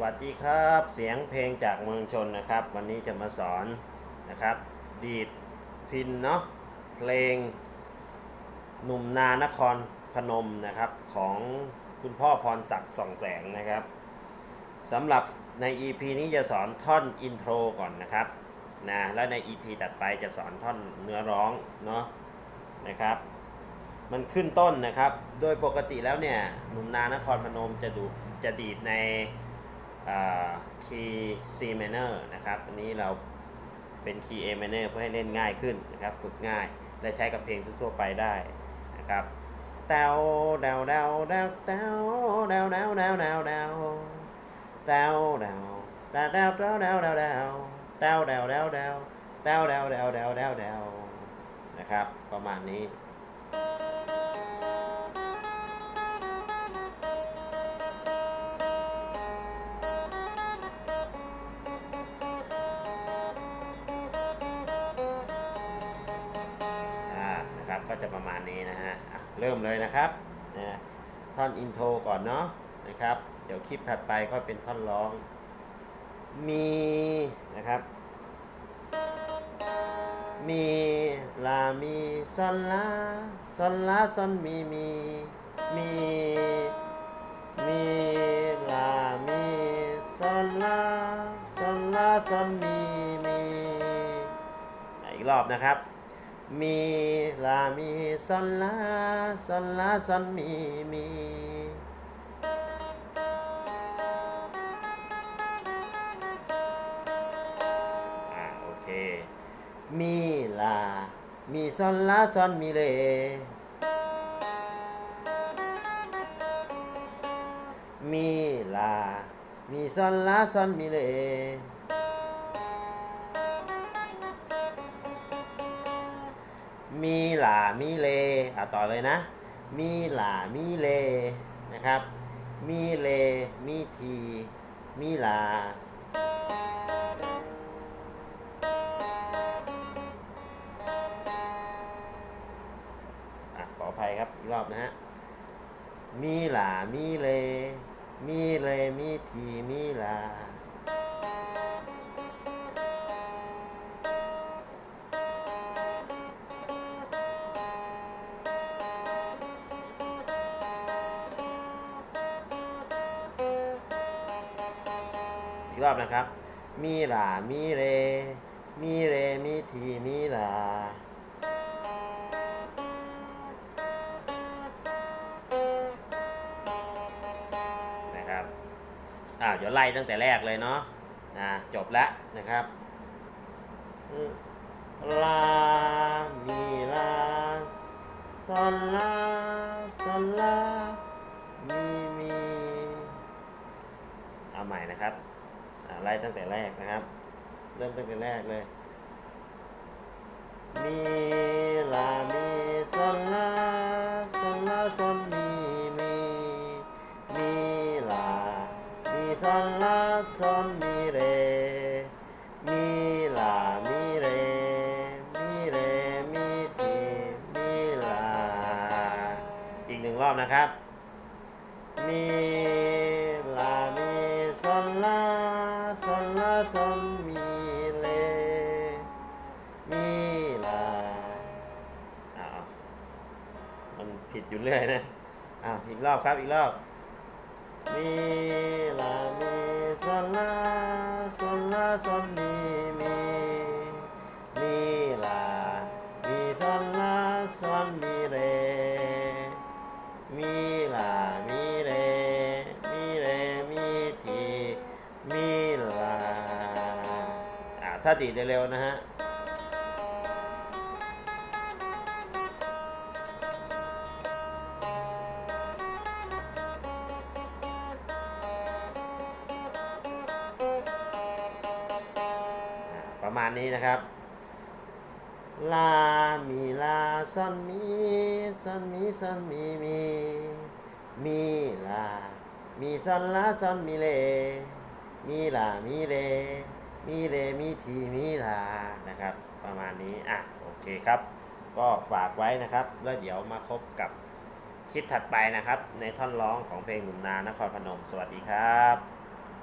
วัสดีครับเสียงเพลงจากเมืองชนนะครับ วันนี้จะมาสอนนะครับ ดีดพินเนาะเพลงหนุ่มนานครพนมนะครับของคุณพ่อพรศักดิ์ส่องแสงนะครับสำหรับใน EP นี้จะสอนท่อนอินโทรก่อนนะครับนะแล้วใน EP ตัดไปจะสอนท่อนเนื้อร้องเนาะนะครับ มันขึ้นต้นนะครับ โดยปกติแล้วเนี่ยหนุ่มนานครพนมจะดูจะดีดใน คีย์ C minor นะครับ อันนี้เราเป็นคีย์ A minor เพื่อให้เล่นง่ายขึ้นนะครับ ฝึกง่าย และใช้กับเพลงทั่วไปได้นะครับแตวแดวแดวแดวแตวแดวแดวแดวแดวแดวแตวแดวแตวแดวแดวแดวแดวแดวแตวแดวแดวแดวแตวแดวแดวแดวแดวแดวนะครับ ประมาณนี้ ก็จะประมาณนี้นะฮะเริ่มเลยนะครับนะท่อนอินโทรก่อนเนาะนะครับ เดี๋ยวคลิปถัดไปก็เป็นท่อนร้อง มีนะครับ มีลามีซอนลาซอนลาซอนมีมีมีมีลามีซอนลาซอนลาซอนมีมีอีกรอบนะครับ มีลา มีซอนลาซอนลาซอนมี มี อ่าโอเค มีลา มีซอนลาซอนมีเลมีลา มีซอนลาซอนมีเล หลามีเลอะต่อเลยนะ มีหลามีเลนะครับ มีเล มีที มีลาอะขออภัยครับอีกรอบนะฮะ มีหลามีเล มีเล มีที มีลา อีกรอบนะครับ มีหลามีเร มีเร มีทีมีลานะครับอ้าวเดี๋ยวไล่ตั้งแต่แรกเลยเนาะนะจบแล้วนะครับลา มีลาซอนลาซอนลามีมี เอาใหม่นะครับ ไล่ตั้งแต่แรกนะครับ เริ่มตั้งแต่แรกเลยมีลามีซอนลาซอนลาซอนมีมีมีลามีซอนลาซอนมีเรมีลามีเรมีเรมีทีมีลาอีกหนึ่งรอบนะครับมีลามีซอนลา ผิดอยู่เรื่อยนะอ้าวอีกรอบครับอีกรอบมีลามีซอนลาซอนลาซอนมีมีมีลามีซอนลาซอนมีเรมีลามีเรมีเรมีทีมีลาอ่าถ้าดีเร็วๆนะฮะ ประมาณนี้นะครับ ลา มีลาซอนมีซอนมีซอนมีมี มีลา มีซอนลาซอนมีเล มีลา มีเล มีเล มีทีมีลา นะครับ ประมาณนี้ อะ โอเคครับ ก็ฝากไว้นะครับ แล้วเดี๋ยวมาพบกับคลิปถัดไปนะครับ ในท่อนร้องของเพลงหนุ่มนานครพนม สวัสดีครับ